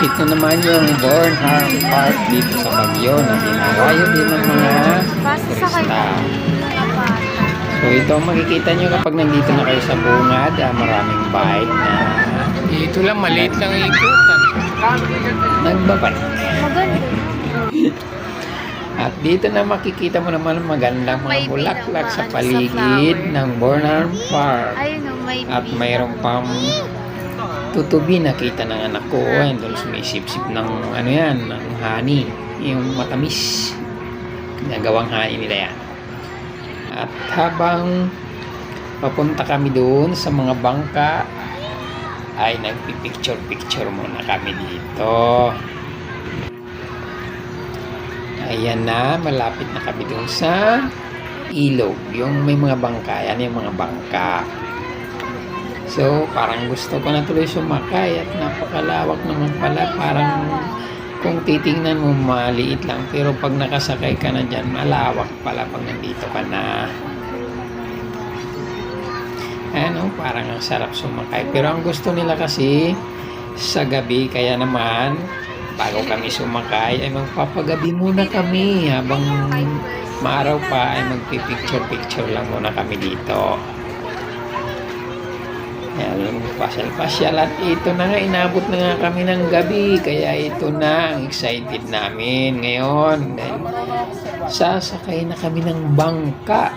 Ito naman yung Bornholm Park dito sa Baguio na dinawayo din ng mga turista. So ito makikita nyo kapag nandito na kayo sa bungad, ah, maraming bike na Ito lang, maliit lang ikutan. nagbabay. At dito na makikita mo naman magandang mga bulaklak sa paligid ng Bornholm Park. At mayroon pang tutubi nakita ng anak ko. Ayun, doon sumisip-sip ng ano yan, ng honey. Yung matamis. Nagawang honey nila yan. At habang papunta kami doon sa mga bangka, ay nagpipicture-picture muna kami dito. Ayan na, malapit na kami doon sa ilog. Yung may mga bangka, yan yung mga bangka. So, parang gusto ko na tuloy sumakay at napakalawak naman pala. Parang kung titingnan mo maliit lang pero pag nakasakay ka na dyan, malawak pala pag nandito ka na. Ano, parang ang sarap sumakay. Pero ang gusto nila kasi sa gabi, kaya naman bago kami sumakay ay magpapagabi muna kami. Habang maaraw pa ay magpipicture-picture lang muna kami dito. Ayan, pasyal-pasyal. At ito na nga, inabot na nga kami ng gabi. Kaya ito na ang excited namin ngayon. Sasakay na kami ng bangka.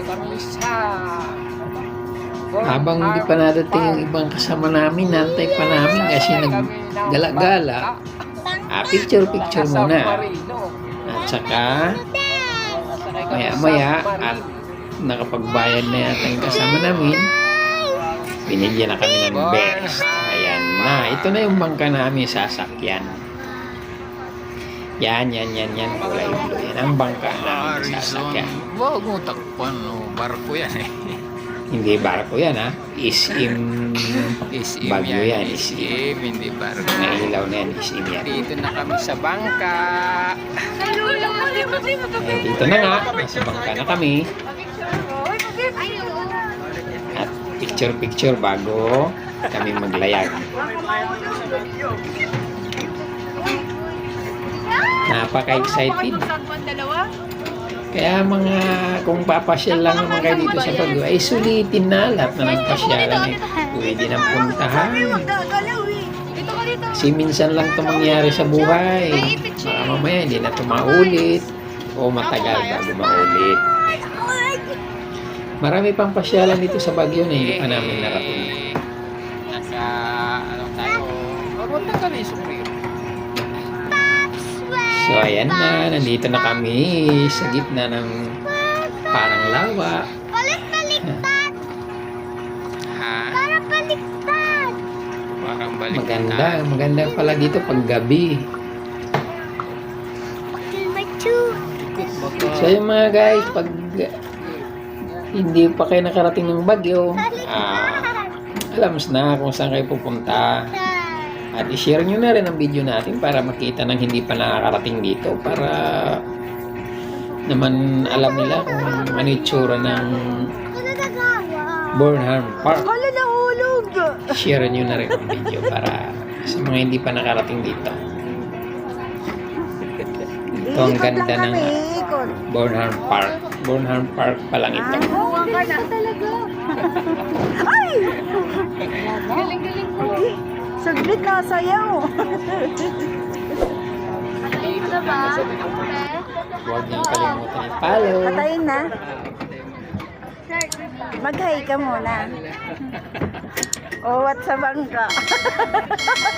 Kami sa... habang hindi pa nadating yung ibang kasama namin nantay pa namin kasi naggala-gala ah, picture-picture muna. At saka maya-maya at nakapagbayad na yata yung kasama namin binigyan na kami ng best. Ayan na. Ito na yung bangka namin sasakyan. Yan yan yan yan. Kulay blue. Yan ang bangka namin sasakyan. Huwag mo takpan. Barko yan eh. Hindi barko yan ha isim Isim Bagyo yan, yan. isim. Isim, hindi barko. na ilaw na yan isim yan Dito na kami sa bangka. Eh, dito na nga nasa bangka na kami at picture picture bago kami maglayag napaka-excited kaya mga kung papasyal lang naman kayo dito sa Baguio ay sulitin na lahat na ng pasyalan eh. pwede nang puntahan. Kasi minsan lang ito mangyari sa buhay. Baka mamaya hindi na ito maulit. O matagal bago maulit. Marami pang pasyalan dito sa Baguio na hindi pa namin narating Eh, Nasa, ano tayo? Mo ka rin sumiro. So ayan na, nandito na kami sa gitna ng parang lawa. Ha? baliktad. Parang balik Maganda, maganda pala dito pag gabi. So yung mga guys, pag hindi pa kayo nakarating ng Bagyo, ah, alam na kung saan kayo pupunta. At i-share nyo na rin ang video natin para makita ng hindi pa nakakarating dito para naman alam nila kung ano itsura ng Bornholm Park. Wala nahulog. share nyo na rin ang video para sa mga hindi pa nakarating dito. Ito ang ganda ng. Bornholm Park. Bornholm Park pa lang ito. Buwan ka na. talaga. Ay! Galing-galing. Saglit na sayaw. Patayin mo na ba? Huwag niyong kalimutan i-follow. Patayin na. Mag-hi ka muna. O, what sa bangka?